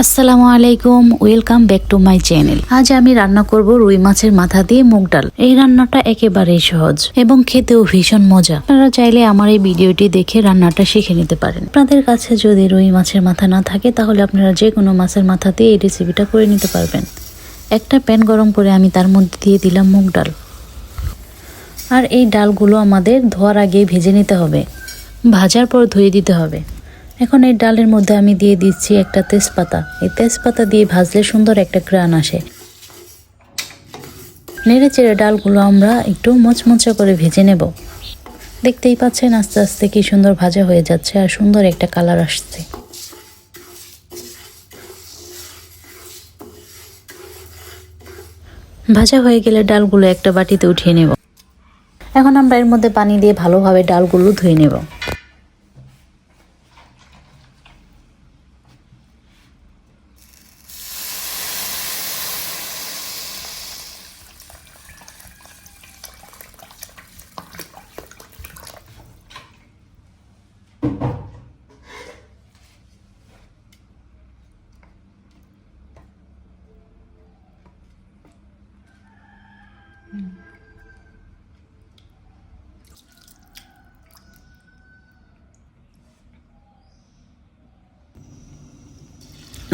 আসসালামু আলাইকুম, welcome back to my channel. আজ আমি রান্না করব রুই মাছের মাথা দিয়ে মুগ ডাল। এই রান্নাটা একেবারেই সহজ এবং খেতেও ভীষণ মজা। আপনারা চাইলে আমার এই ভিডিওটি দেখে রান্নাটা শিখে নিতে পারেন। আপনাদের কাছে যদি রুই মাছের মাথা না থাকে, তাহলে আপনারা যে কোনো মাছের মাথা দিয়ে এই রেসিপিটা করে নিতে পারবেন। একটা প্যান গরম করে আমি তার মধ্যে দিয়ে দিলাম মুগ ডাল। আর এই ডালগুলো আমাদের ধোয়ার আগে ভেজে নিতে হবে। ভাজার পর ধুয়ে দিতে হবে। এখন এই ডালের মধ্যে আমি দিয়ে দিচ্ছি একটা তেজপাতা। এই তেজপাতা দিয়ে ভাজলে সুন্দর একটা গ্রান আসে। নেড়ে চেড়ে ডালগুলো আমরা একটু মচমচা করে ভেজে নেব। দেখতেই পাচ্ছেন আস্তে আস্তে কি সুন্দর ভাজা হয়ে যাচ্ছে আর সুন্দর একটা কালার আসছে। ভাজা হয়ে গেলে ডালগুলো একটা বাটিতে উঠিয়ে নেব। এখন আমরা এর মধ্যে পানি দিয়ে ভালোভাবে ডালগুলো ধুয়ে নেব।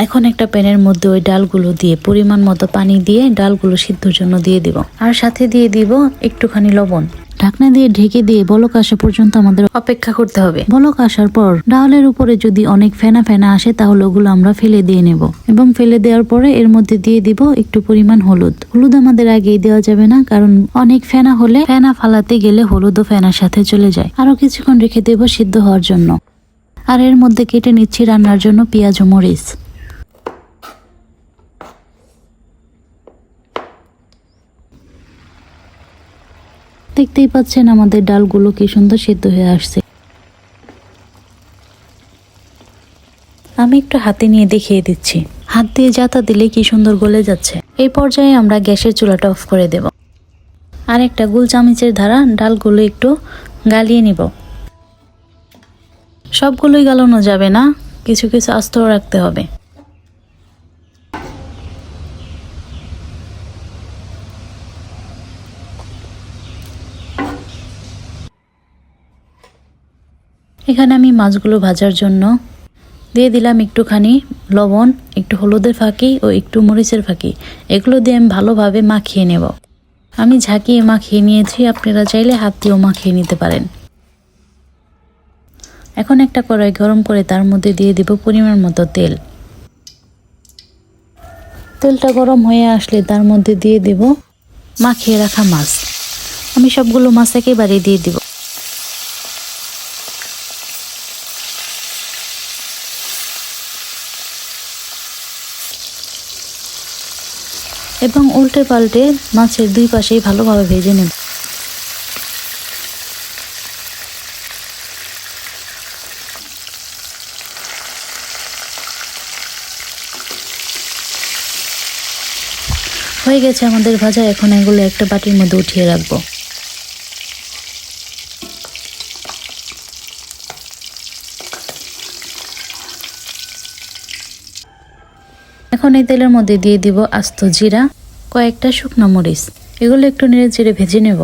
এখন একটা প্যানের মধ্যে ওই ডালগুলো দিয়ে পরিমাণ মতো পানি দিয়ে ডালগুলো সিদ্ধর জন্য দিয়ে দিব। আর সাথে দিয়ে দিব একটুখানি লবণ। ঢাকনা দিয়ে ঢেকে দিয়ে বলক আসা পর্যন্ত আমাদের অপেক্ষা করতে হবে। বলক আসার পর ডালের উপরে যদি অনেক ফেনা ফেনা আসে, তাহলে ওগুলো আমরা ফেলে দিয়ে নেব এবং ফেলে দেওয়ার পরে এর মধ্যে দিয়ে দিব একটু পরিমাণ হলুদ। হলুদ আমাদের আগেই দেওয়া যাবে না, কারণ অনেক ফেনা হলে ফেনা ফালাতে গেলে হলুদও ফেনার সাথে চলে যায়। আরও কিছুক্ষণ রেখে দেব সিদ্ধ হওয়ার জন্য। আর এর মধ্যে কেটে নিচ্ছি রান্নার জন্য পেঁয়াজ ও মরিচ। দেখতেই পাচ্ছেন আমাদের ডালগুলো কি সুন্দর সেদ্ধ হয়ে আসছে। আমি একটু হাতে নিয়ে দেখিয়ে দিচ্ছি। হাত দিয়ে যাতা দিলে কি সুন্দর গলে যাচ্ছে। এই পর্যায়ে আমরা গ্যাসের চুলাটা অফ করে দেব। আর একটা গুল চামচের ধারা ডালগুলো একটু গালিয়ে নিব। সবগুলোই গালানো যাবে না, কিছু কিছু আস্ত রাখতে হবে। এখানে আমি মাছগুলো ভাজার জন্য দিয়ে দিলাম একটুখানি লবণ, একটু হলুদের ফাঁকি ও একটু মরিচের ফাঁকি। এগুলো দিয়ে আমি ভালোভাবে মাখিয়ে নেব। আমি ঝাঁকিয়ে মাখিয়ে নিয়েছি, আপনারা চাইলে হাত দিয়েও মাখিয়ে নিতে পারেন। এখন একটা কড়াই গরম করে তার মধ্যে দিয়ে দিব পরিমাণ মতো তেল। তেলটা গরম হয়ে আসলে তার মধ্যে দিয়ে দিব মাখিয়ে রাখা মাছ। আমি সবগুলো মাছ একেবারে দিয়ে দিব। এবং উল্টে পাল্টে মাছের দুই পাশেই ভালোভাবে ভেজে নেব। হয়ে গেছে আমাদের ভাজা। এখন এগুলো একটা বাটির মধ্যে উঠিয়ে রাখব। এখন এই তেলের মধ্যে দিয়ে দিব আস্ত জিরা, কয়েকটা শুকনো মরিচ। এগুলো একটু নেড়ে চেড়ে ভেজে নেব।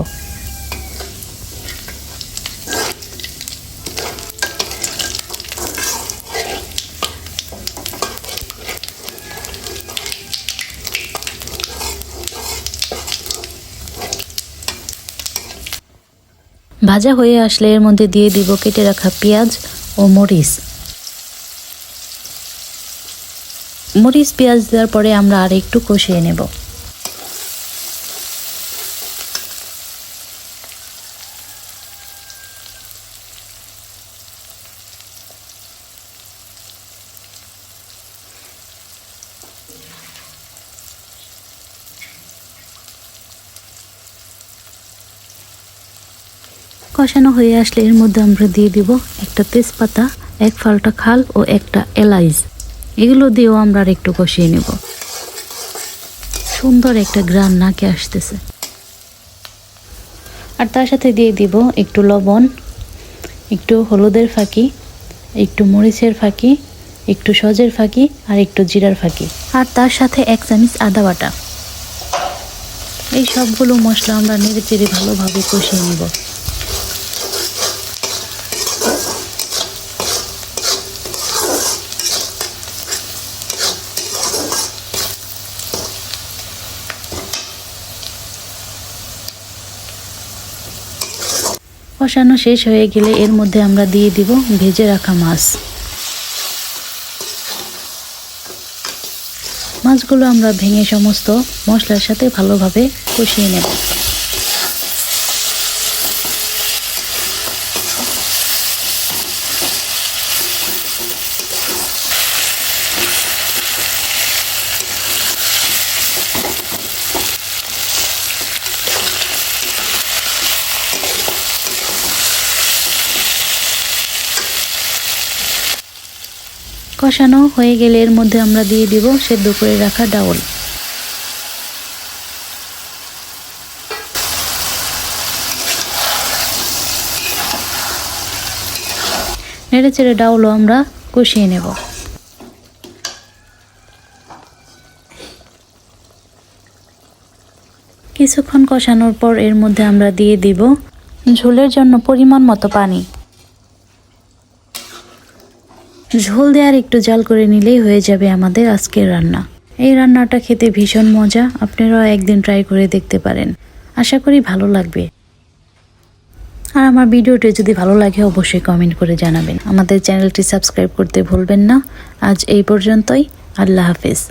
ভাজা হয়ে আসলে এর মধ্যে দিয়ে দিব কেটে রাখা পেঁয়াজ ও মরিচ। মরিচ, পেঁয়াজ দেওয়ার পরে আমরা আর একটু কষিয়ে নেব। কষানো হয়ে আসলে এর মধ্যে আমরা দিয়ে দিব একটা তেজপাতা, এক ফালটা খাল ও একটা এলাইচ। এগুলো দিয়েও আমরা আর একটু কষিয়ে নেব। সুন্দর একটা গ্রান নাকে আসতেছে। আর তার সাথে দিয়ে দিব একটু লবণ, একটু হলুদের ফাঁকি, একটু মরিচের ফাঁকি, একটু সজের ফাঁকি আর একটু জিরার ফাঁকি। আর তার সাথে এক চামচ আদা বাটা। এই সবগুলো মশলা আমরা নেড়ে চেড়ে ভালোভাবে কষিয়ে নিব। কষানো শেষ হয়ে গেলে এর মধ্যে আমরা দিয়ে দিব ভেজে রাখা মাছ। মাছগুলো আমরা ভেঙে সমস্ত মশলার সাথে ভালোভাবে কষিয়ে নেব। কষানো হয়ে গেলে এর মধ্যে আমরা দিয়ে দিব সেদ্ধ করে রাখা ডাউল। নেড়ে চেড়ে ডাউলও আমরা কষিয়ে নেব। কিছুক্ষণ কষানোর পর এর মধ্যে আমরা দিয়ে দিব ঝোলের জন্য পরিমাণ মতো পানি। ঝোল দেওয়ার একটু জাল করে নিলেই হয়ে যাবে আমাদের আজকের রান্না। এই রান্নাটা খেতে ভীষণ মজা, আপনারাও একদিন ট্রাই করে দেখতে পারেন। আশা করি ভালো লাগবে। আর আমার ভিডিওটি যদি ভালো লাগে, অবশ্যই কমেন্ট করে জানাবেন। আমাদের চ্যানেলটি সাবস্ক্রাইব করতে ভুলবেন না। আজ এই পর্যন্তই। আল্লাহ হাফেজ।